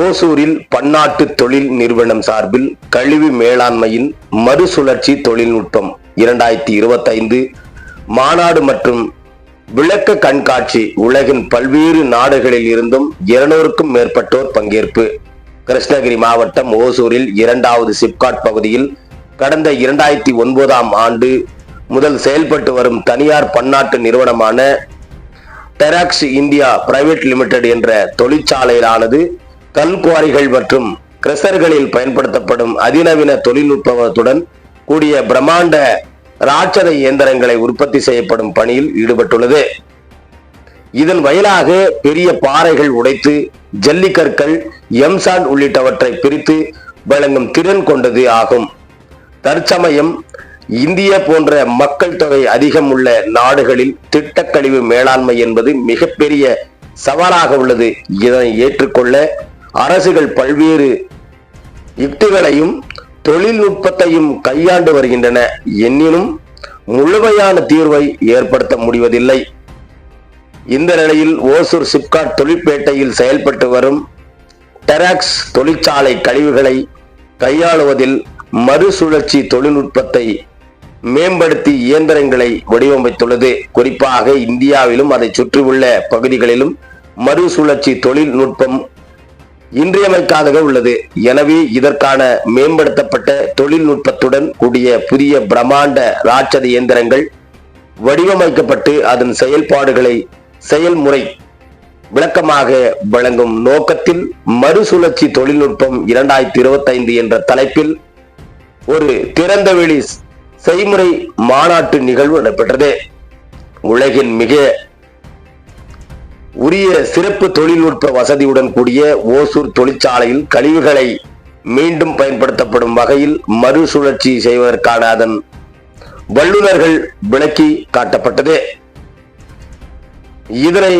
ஓசூரில் பன்னாட்டு தொழில் நிறுவனம் சார்பில் கழிவு மேலாண்மையின் மறுசுழற்சி தொழில்நுட்பம் இரண்டாயிரத்தி இருபத்தைந்து மாநாடு மற்றும் விளக்க கண்காட்சி உலகின் பல்வேறு நாடுகளில் இருந்தும் இருநூறுக்கும் மேற்பட்டோர் பங்கேற்பு. கிருஷ்ணகிரி மாவட்டம் ஓசூரில் இரண்டாவது சிப்காட் பகுதியில் கடந்த இரண்டாயிரத்தி ஒன்பதாம் ஆண்டு முதல் செயல்பட்டு வரும் தனியார் பன்னாட்டு நிறுவனமான டெராக்ஸ் இந்தியா பிரைவேட் லிமிடெட் என்ற தொழிற்சாலையிலானது கல்குவாரிகள் மற்றும் கிரசர்களில் பயன்படுத்தப்படும் அதிநவீன தொழில்நுட்பத்துடன் கூடிய பிரம்மாண்ட ராட்சத இயந்திரங்களை உற்பத்தி செய்யப்படும் பணியில் ஈடுபட்டுள்ளது. இதன் வயலாக பெரிய பாறைகள் உடைத்து ஜல்லிக்கற்கள் எம்சாண்ட் உள்ளிட்டவற்றை பிரித்து வழங்கும் திறன் கொண்டது ஆகும். தற்சமயம் இந்தியா போன்ற மக்கள் தொகை அதிகம் உள்ள நாடுகளில் திட்டக்கழிவு மேலாண்மை என்பது மிகப்பெரிய சவாலாக உள்ளது. இதனை ஏற்றுக்கொள்ள அரசுகள் பல்வேறு யுக்திகளையும் தொழில்நுட்பத்தையும் கையாண்டு வருகின்றன. எனினும் முழுமையான தீர்வை ஏற்படுத்த முடிவதில்லை. இந்த நிலையில் ஓசூர் சிப்காட் தொழிற்பேட்டையில் செயல்பட்டு வரும் டெராக்ஸ் தொழிற்சாலை கழிவுகளை கையாளுவதில் மறுசுழற்சி தொழில்நுட்பத்தை மேம்படுத்தி இயந்திரங்களை வடிவமைத்துள்ளது. குறிப்பாக இந்தியாவிலும் அதை சுற்றியுள்ள பகுதிகளிலும் மறுசுழற்சி தொழில்நுட்பம் இன்றியமைக்காதக உள்ளது. எனவே இதற்கான மேம்படுத்தப்பட்ட தொழில்நுட்பத்துடன் கூடிய புதிய பிரம்மாண்ட ராட்சத இயந்திரங்கள் வடிவமைக்கப்பட்டு அதன் செயல்பாடுகளை செயல்முறை விளக்கமாக வழங்கும் நோக்கத்தில் மறுசுழற்சி தொழில்நுட்பம் இரண்டாயிரத்தி இருபத்தைந்து என்ற தலைப்பில் ஒரு திறந்தவெளி செய்முறை மாநாட்டு நிகழ்வு நடைபெற்றது. உலகின் மிக உரிய சிறப்பு தொழில்நுட்ப வசதியுடன் கூடிய ஓசூர் தொழிற்சாலையில் கழிவுகளை மீண்டும் பயன்படுத்தப்படும் வகையில் மறுசுழற்சி செய்வதற்கான அதன் வல்லுநர்கள் விளக்கி காட்டப்பட்டது. இதனை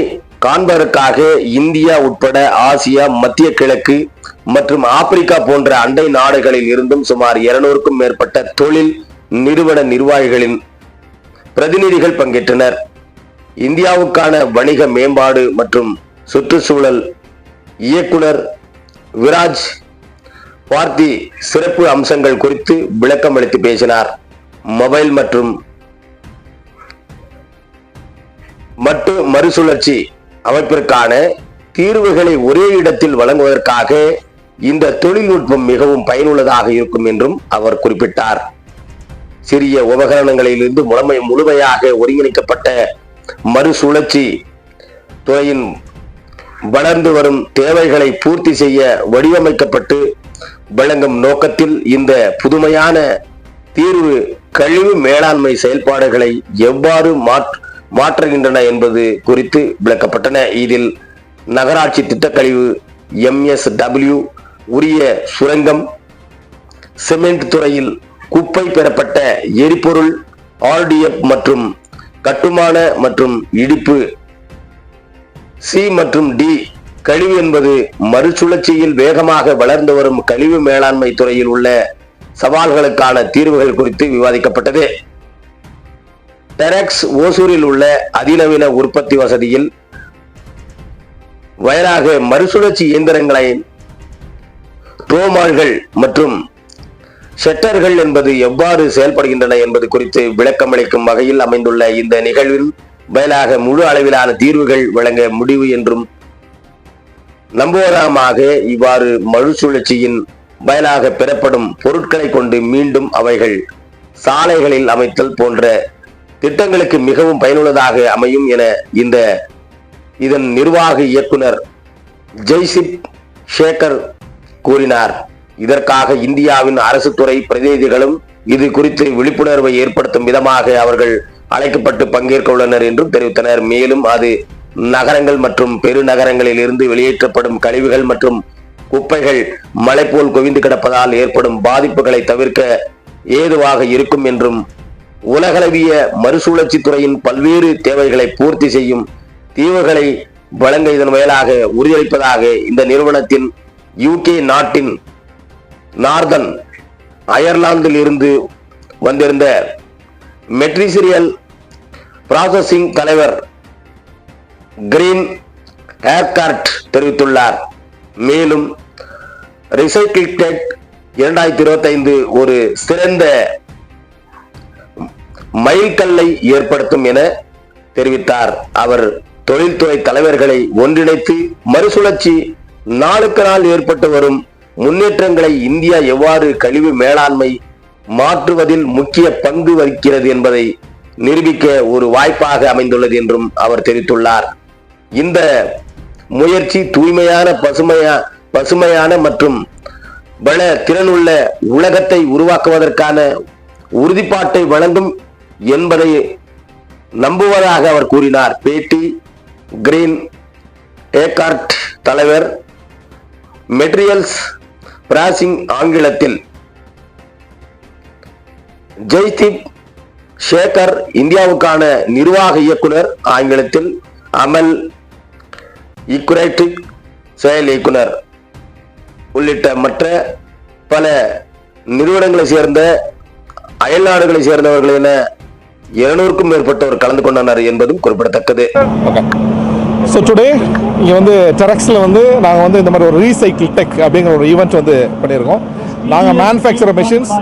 காண்பதற்காக இந்தியா உட்பட ஆசியா மத்திய கிழக்கு மற்றும் ஆப்பிரிக்கா போன்ற அண்டை நாடுகளில் இருந்தும் சுமார் இருநூறுக்கும் மேற்பட்ட தொழில் நிறுவன நிர்வாகிகளின் பிரதிநிதிகள் பங்கேற்றனர். இந்தியாவுக்கான வணிக மேம்பாடு மற்றும் சுற்றுச்சூழல் இயக்குனர் விராஜ் பார்த்தி சிறப்பு அம்சங்கள் குறித்து விளக்கம் அளித்து பேசினார். மொபைல் மற்றும் மட்டு மறுசுழற்சி அமைப்பிற்கான தீர்வுகளை ஒரே இடத்தில் வழங்குவதற்காக இந்த தொழில்நுட்பம் மிகவும் பயனுள்ளதாக இருக்கும் என்றும் அவர் குறிப்பிட்டார். சிறிய உபகரணங்களிலிருந்து முழுமை முழுமையாக ஒருங்கிணைக்கப்பட்ட மறுசுழற்சி துறையின் வளர்ந்து வரும் தேவைகளை பூர்த்தி செய்ய வடிவமைக்கப்பட்டு வழங்கும் நோக்கத்தில் இந்த புதுமையான தீர்வு கழிவு மேலாண்மை செயல்பாடுகளை எவ்வாறு மாற்றுகின்றன என்பது குறித்து விளக்கப்பட்டன. இதில் நகராட்சி திட்டக்கழிவு எம்எஸ்டபிள்யூ உரிய சுரங்கம் சிமெண்ட் துறையில் குப்பை பெறப்பட்ட எரிபொருள் ஆர்டிஎஃப் மற்றும் கட்டுமான மற்றும் இடிப்பு. சி மற்றும் டி கழிவு என்பது மறுசுழற்சியில் வேகமாக வளர்ந்து வரும் கழிவு மேலாண்மை துறையில் உள்ள சவால்களுக்கான தீர்வுகள் குறித்து விவாதிக்கப்பட்டது. டெரெக்ஸ் ஓசூரில் உள்ள அதிநவீன உற்பத்தி வசதியில் வயலாக மறுசுழற்சி இயந்திரங்களை ட்ரோமால்கள் மற்றும் செட்டர்கள் என்பது எவ்வாறு செயல்படுகின்றன என்பது குறித்து விளக்கமளிக்கும் வகையில் அமைந்துள்ள இந்த நிகழ்வில் மேலாக முழு அளவிலான தீர்வுகள் வழங்க முடிவு என்றும் நம்புவதமாக இவ்வாறு மறுசுழற்சியின் வயலாக பெறப்படும் பொருட்களை கொண்டு மீண்டும் அவைகள் சாலைகளில் அமைத்தல் போன்ற திட்டங்களுக்கு மிகவும் பயனுள்ளதாக அமையும் என இந்த இதன் நிர்வாக இயக்குனர் ஜெய்சிப் ஷேகர் கூறினார். இதற்காக இந்தியாவின் அரசு துறை பிரதிநிதிகளும் இது குறித்து விழிப்புணர்வை ஏற்படுத்தும் விதமாக அவர்கள் அழைக்கப்பட்டு பங்கேற்க உள்ளனர் என்றும் தெரிவித்தனர். மேலும் அது நகரங்கள் மற்றும் பெருநகரங்களில் இருந்து வெளியேற்றப்படும் கழிவுகள் மற்றும் குப்பைகள் மலை போல் குவிந்து கிடப்பதால் ஏற்படும் பாதிப்புகளை தவிர்க்க ஏதுவாக இருக்கும் என்றும் உலகளவிய மறுசுழற்சி துறையின் பல்வேறு தேவைகளை பூர்த்தி செய்யும் தீவுகளை வழங்க இதன் மேலாக உறுதியளிப்பதாக இந்த நிறுவனத்தின் யூகே நாட்டின் நார்தன் அயர்லாந்தில் இருந்து வந்திருந்த மெட்ரிசிரியல் ப்ராசஸிங் தலைவர் கிரீன் ஹேர்கார்ட் தெரிவித்துள்ளார். மேலும் ரிசைக்கிள் டெக் இரண்டாயிரத்தி இருபத்தி ஐந்து ஒரு சிறந்த மைல்கல்லை ஏற்படுத்தும் என தெரிவித்தார். அவர் தொழில்துறை தலைவர்களை ஒன்றிணைத்து மறுசுழற்சி நாளுக்கு நாள் ஏற்பட்டு வரும் முன்னேற்றங்களை இந்தியா எவ்வாறு கழிவு மேலாண்மை மாற்றுவதில் முக்கிய பங்கு வகிக்கிறது என்பதை நிரூபிக்க ஒரு வாய்ப்பாக அமைந்துள்ளது என்றும் அவர் தெரிவித்துள்ளார். இந்த முயற்சி தூய்மையான பசுமையா பசுமையான மற்றும் பல திறனுள்ள உலகத்தை உருவாக்குவதற்கான உறுதிப்பாட்டை வழங்கும் என்பதை நம்புவதாக அவர் கூறினார். பேட்டி கிரீன் ஏகார்ட் தலைவர் மெட்டீரியல்ஸ் பிராசிங் ஆங்கிலத்தில் ஜெய்தீப் சேகர் இந்தியாவுக்கான நிர்வாக இயக்குனர் ஆங்கிலத்தில் அமல் இக்குரேட்டிக் செயல் இயக்குனர். உள்ளிட்ட மற்ற பல நிறுவனங்களை சேர்ந்த அயல்நாடுகளை சேர்ந்தவர்கள் என இருநூறுக்கும் மேற்பட்டவர் கலந்து கொண்டனர் என்பதும் குறிப்பிடத்தக்கது. ஸோ டுடே இங்கே வந்து டெரக்ஸில் வந்து நாங்கள் வந்து இந்த மாதிரி ஒரு ரீசைக்கிள் டெக் அப்படிங்கிற ஒரு ஈவெண்ட் வந்து பண்ணியிருக்கோம். நாங்கள் மேனுஃபேக்சர் மிஷின்ஸ்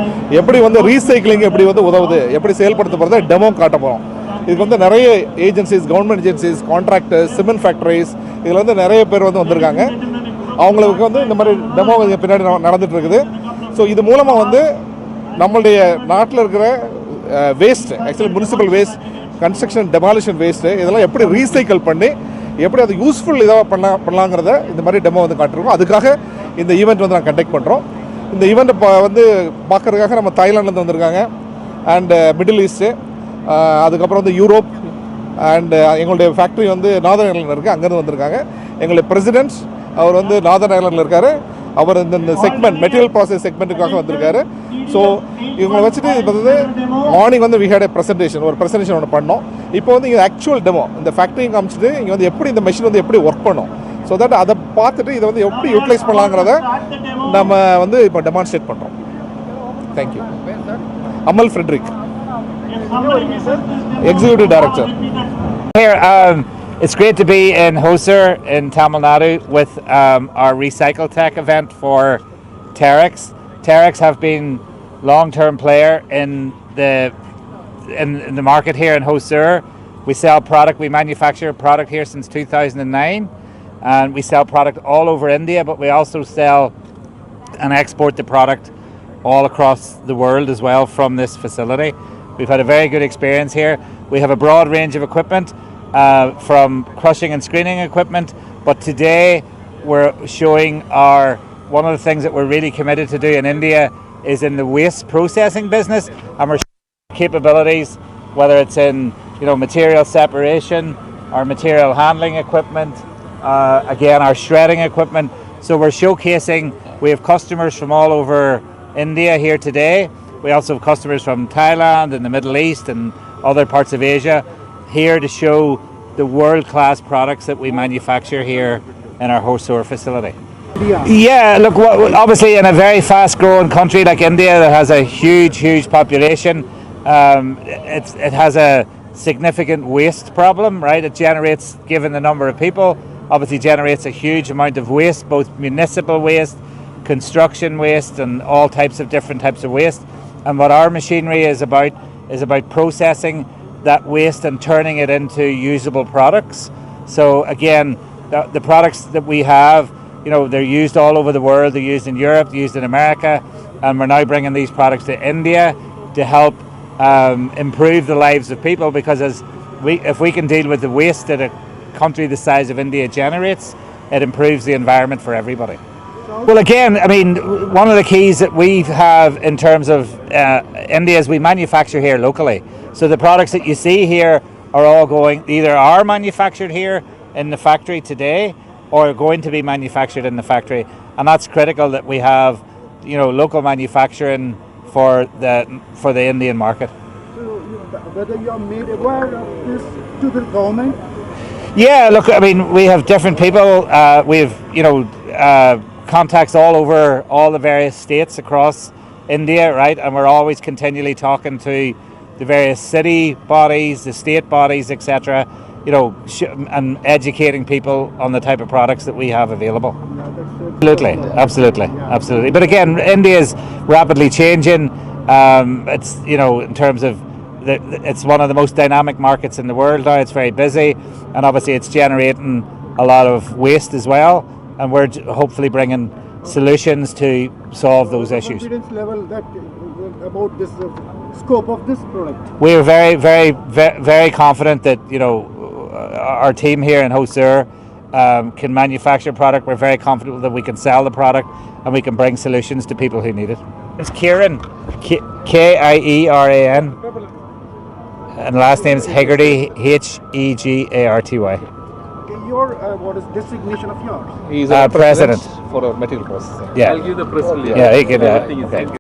எப்படி வந்து ரீசைக்கிளிங் எப்படி வந்து உதவுது எப்படி செயல்படுத்த போகிறத டெமோ காட்ட போகிறோம் இதுக்கு வந்து நிறைய agencies government agencies contractors cement factories இதில் வந்து நிறைய பேர் வந்து வந்திருக்காங்க. அவங்களுக்கு வந்து இந்த மாதிரி டெமோ பின்னாடி நடந்துட்டு இருக்குது ஸோ இது மூலமாக வந்து நம்மளுடைய நாட்டில் இருக்கிற waste actually municipal waste construction demolition waste இதெல்லாம் எப்படி ரீசைக்கிள் பண்ணி எப்படி அது யூஸ்ஃபுல் இதாக பண்ணலாம் பண்ணலாங்கிறத இந்த மாதிரி டெமோ வந்து காட்டிருக்கோம். அதுக்காக இந்த ஈவெண்ட் வந்து நாங்கள் கண்டக்ட் பண்ணுறோம் இந்த ஈவெண்ட்டை பா வந்து பார்க்கறதுக்காக நம்ம தாய்லாண்டில் வந்திருக்காங்க. அண்டு மிடில் ஈஸ்ட்டு அதுக்கப்புறம் வந்து யூரோப் அண்டு uh, எங்களுடைய ஃபேக்ட்ரி வந்து நாதர் ஐர்லாண்டில் இருக்குது அங்கேருந்து வந்திருக்காங்க. எங்களுடைய பிரசிடென்ட் அவர் வந்து நாதர் ஐர்லாண்டில் இருக்கார். அவர் இந்த இந்த செக்மெண்ட் மெட்டீரியல் ப்ராசஸ் செக்மெண்ட்டுக்காக வந்திருக்காரு. ஸோ இவங்களை வச்சுட்டு இப்போ வந்து மார்னிங் வந்து வி ஹேட் ஏ ப்ரெசன்டேஷன் ஒரு ப்ரெசன்டேஷன் ஒன்று பண்ணோம். இப்போ வந்து இங்கே ஆக்சுவல் டெமோ இந்த ஃபேக்ட்ரி காமிச்சிட்டு இங்கே வந்து எப்படி இந்த மெஷின் வந்து எப்படி ஒர்க் பண்ணும். ஸோ தட் அதை பார்த்துட்டு இதை வந்து எப்படி யூட்டிலைஸ் பண்ணலாங்கிறத நம்ம வந்து இப்போ டெமான்ஸ்ட்ரேட் பண்ணுறோம் thank you Amal Frederick executive director Here, um, it's great to be in Hosur in Tamil Nadu with um, our Recycle Tech event for Terex. Terex have been long-term player in the in, in the market here in Hosur. We sell product. We manufacture product here since 2009, and we sell product all over India. But we also sell and export the product all across the world as well from this facility. We've had a very good experience here. We have a broad range of equipment uh, from crushing and screening equipment, but today we're showing our one of the things that we're really committed to do in India is in the waste processing business, and we're capabilities whether it's in you know material separation, our material handling equipment, uh, again our shredding equipment. So we're showcasing. We have customers from all over India here today. We also have customers from Thailand and the Middle East and other parts of Asia here to show the world class products that we manufacture here in our Hosur facility. Yeah, look, obviously, in a very fast growing country like India that has a huge, huge population, um, it's, it has a significant waste problem, right? It generates, given the number of people, obviously generates a huge amount of waste, both municipal waste, construction waste, and all types of different types of waste. And what our machinery is about is about processing that waste and turning it into usable products. So again, the, the products that we have, you know, they're used all over the world. They're used in Europe, they're used in America, and we're now bringing these products to India to help um, improve the lives of people. Because as we, if we can deal with the waste that a country the size of India generates, it improves the environment for everybody. Well, again, I mean, one of the keys that we have in terms of uh, India is we manufacture here locally. So the products that you see here are all going either are manufactured here in the factory today or going to be manufactured in the factory, and that's critical that we have, you know, local manufacturing for the for the Indian market. So, you- whether you are made aware of this to the government? Yeah, look, I mean, we have different people. Uh, we have, you know, uh, contacts all over all the various states across India, right? And we're always continually talking to the various city bodies, the state bodies, etc. You know, sh- and educating people on the type of products that we have available. Yeah, that's so Absolutely, absolutely, absolutely. But again, India is rapidly changing. Um, it's you know in terms of the, it's one of the most dynamic markets in the world now. It's very busy, and obviously it's generating a lot of waste as well. And we're hopefully bringing solutions to solve those issues. Confidence level that about this uh, scope of this product. We are very, very, very, very confident that you know our team here in Hosur um, can manufacture product. We're very confident that we can sell the product and we can bring solutions to people who need it. It's Kieran, K I E R A N, and last name is Hegarty, H E G A R T Y. Your uh, what is designation of yours? He's Uh, president. for a material processing. Yeah, I'll give the press release. yeah, he can. Uh,